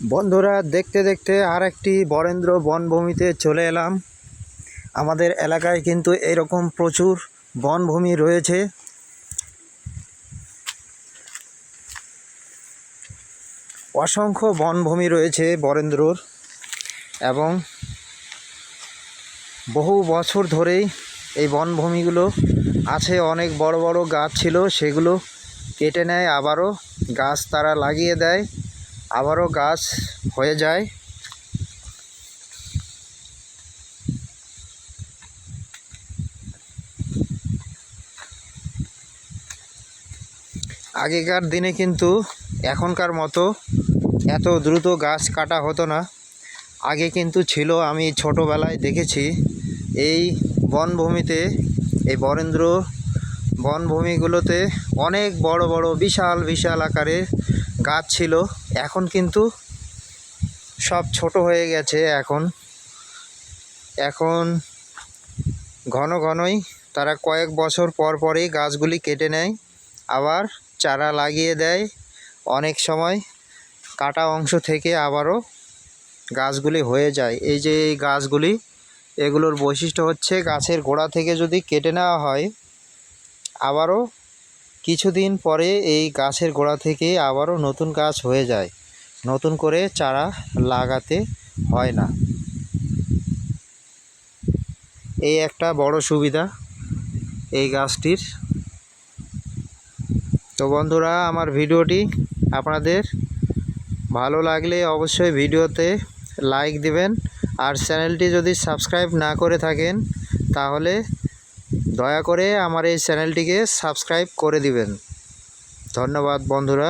বন্ধুরা, দেখতে দেখতে আর একটি বরেন্দ্র বনভূমিতে চলে এলাম। আমাদের এলাকায় কিন্তু এরকম প্রচুর বনভূমি রয়েছে। অসংখ্য বনভূমি রয়েছে বরেন্দ্রর এবং বহু বছর ধরেই এই বনভূমিগুলো আছে। অনেক বড় বড় গাছ ছিল, সেগুলো কেটে নেয়, আবারও গাছ তারা লাগিয়ে দেয়। আবারও গাছ হয়ে যায়। আগেকার দিনে কিন্তু এখনকার মতো এত দ্রুত গাছ কাটা হতো না। আগে কিন্তু ছিল, আমি ছোটোবেলায় দেখেছি, এই বনভূমিতে, এই বরেন্দ্র বনভূমিগুলোতে অনেক বড় বড় বিশাল বিশাল আকারের গাছ ছিল। এখন কিন্তু সব ছোট হয়ে গেছে এখন। এখন ঘন ঘনই তারা কয়েক বছর পর পরই গাছগুলি কেটে নেয়, আবার চারা লাগিয়ে দেয়। অনেক সময় কাটা অংশ থেকে আবারও গাছগুলি হয়ে যায়। এই যে এই গাছগুলি, এগুলোর বৈশিষ্ট্য হচ্ছে গাছের গোড়া থেকে যদি কেটে নেওয়া হয়, আবারও কিছুদিন পরে এই গাছের গোড়া থেকে আবারও নতুন গাছ হয়ে যায়। নতুন করে চারা লাগাতে হয় না। এই একটা বড় সুবিধা এই গাছটির। তো বন্ধুরা, আমার ভিডিওটি আপনাদের ভালো লাগলে অবশ্যই ভিডিওতে লাইক দিবেন আর চ্যানেলটি যদি সাবস্ক্রাইব না করে থাকেন, তাহলে দয়া করে আমার এই চ্যানেলটিকে সাবস্ক্রাইব করে দিবেন। ধন্যবাদ বন্ধুরা।